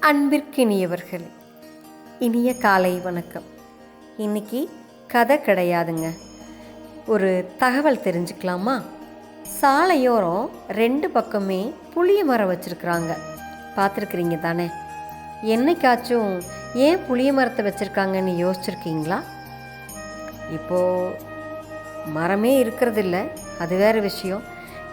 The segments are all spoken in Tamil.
அன்பிற்கினியவர்கள் இனிய காலை வணக்கம். இன்னைக்கு கதை கிடையாதுங்க. ஒரு தகவல் தெரிஞ்சுக்கலாமா? சாலையோரம் ரெண்டு பக்கமே புளிய மரம் வச்சுருக்குறாங்க. பார்த்துருக்குறீங்க தானே? என்னைக்காச்சும் ஏன் புளிய மரத்தை வச்சுருக்காங்கன்னு யோசிச்சிருக்கீங்களா? இப்போது மரமே இருக்கிறதில்ல. அது வேறு விஷயம்.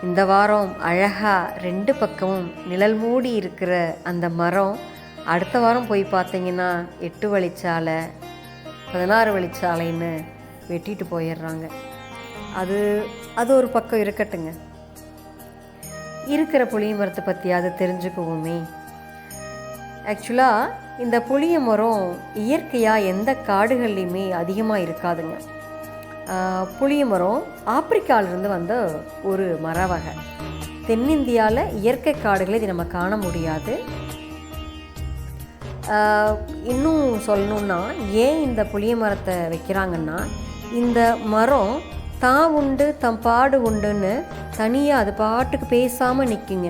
இந்த வாரம் அழகாக ரெண்டு பக்கமும் நிழல் மூடி இருக்கிற அந்த மரம் அடுத்த வாரம் போய் பார்த்தீங்கன்னா எட்டு வழிச்சாலை பதினாறு வழிச்சாலைன்னு வெட்டிட்டு போயிடுறாங்க. அது அது ஒரு பக்கம் இருக்கட்டுங்க. இருக்கிற புளிய மரத்தை பற்றியாவது தெரிஞ்சுக்குவோமே. ஆக்சுவலாக இந்த புளிய மரம் இயற்கையாக எந்த காடுகள்லையுமே அதிகமாக இருக்காதுங்க. புளிய மரம் ஆப்பிரிக்காவிலிருந்து வந்த ஒரு மர வகை தென்னிந்தியாவில் இயற்கை காடுகளை இது நம்ம காண முடியாது. இன்னும் சொல்லணுன்னா ஏன் இந்த புளிய மரத்தை வைக்கிறாங்கன்னா இந்த மரம் தான் உண்டு தம் பாடு உண்டுன்னு தனியாக அது பாட்டுக்கு பேசாமல் நிற்குங்க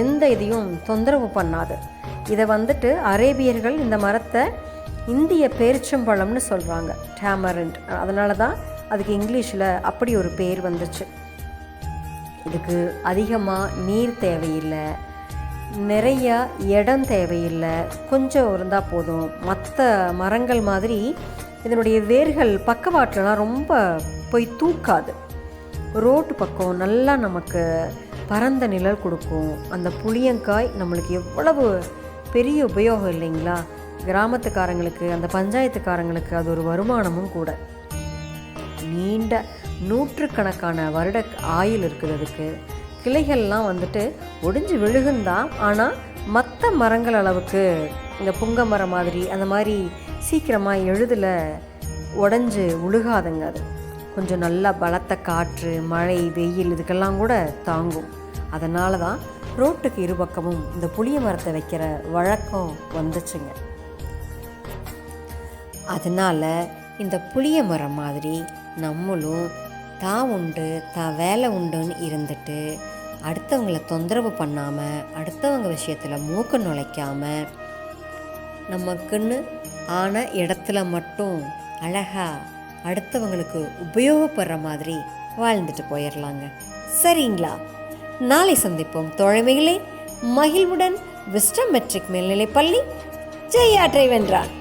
எந்த இதையும் தொந்தரவு பண்ணாது. இதை வந்துட்டு அரேபியர்கள் இந்த மரத்தை இந்திய பேரிச்சம்பழம்னு சொல்கிறாங்க டேமரண்ட் அதனால தான் அதுக்கு இங்கிலீஷில் அப்படி ஒரு பேர் வந்துச்சு. இதுக்கு அதிகமாக நீர் தேவையில்லை. நிறைய இடம் தேவையில்லை. கொஞ்சம் இருந்தால் போதும். மற்ற மரங்கள் மாதிரி இதனுடைய வேர்கள் பக்கவாட்டிலலாம் ரொம்ப போய் தூக்காது. ரோட்டு பக்கம் நல்லா நமக்கு பரந்த நிழல் கொடுக்கும். அந்த புளியங்காய் நம்மளுக்கு எவ்வளவு பெரிய உபயோகம் இல்லைங்களா? கிராமத்துக்காரங்களுக்கு அந்த பஞ்சாயத்துக்காரங்களுக்கு அது ஒரு வருமானமும் கூட. நீண்ட நூற்றுக்கணக்கான வருட ஆயுள் இருக்குது அதுக்கு. கிளைகள்லாம் வந்துட்டு ஒடிஞ்சு விழுகுந்தான். ஆனால் மற்ற மரங்கள் அளவுக்கு இந்த புங்க மரம் மாதிரி அந்த மாதிரி சீக்கிரமாக எழுதில் உடஞ்சி உழுகாதுங்க அது. கொஞ்சம் நல்லா பலத்த காற்று மழை வெயில் இதுக்கெல்லாம் கூட தாங்கும். அதனால தான் ரோட்டுக்கு இருபக்கமும் இந்த புளிய மரத்தை வைக்கிற வழக்கம் வந்துச்சுங்க. அதனால் இந்த புளிய மரம் மாதிரி நம்மளும் தான் உண்டு தான் வேலை உண்டுன்னு இருந்துட்டு அடுத்தவங்களை தொந்தரவு பண்ணாமல் அடுத்தவங்க விஷயத்தில் மூக்க நுழைக்காமல் நமக்குன்னு ஆன இடத்துல மட்டும் அழகாக அடுத்தவங்களுக்கு உபயோகப்படுற மாதிரி வாழ்ந்துட்டு போயிடலாங்க சரிங்களா? நாளை சந்திப்போம். தோழமைகளே மகிழ்வுடன் விஸ்டம் மெட்ரிக் மேல்நிலைப்பள்ளி ஜெயாற்றை வென்றான்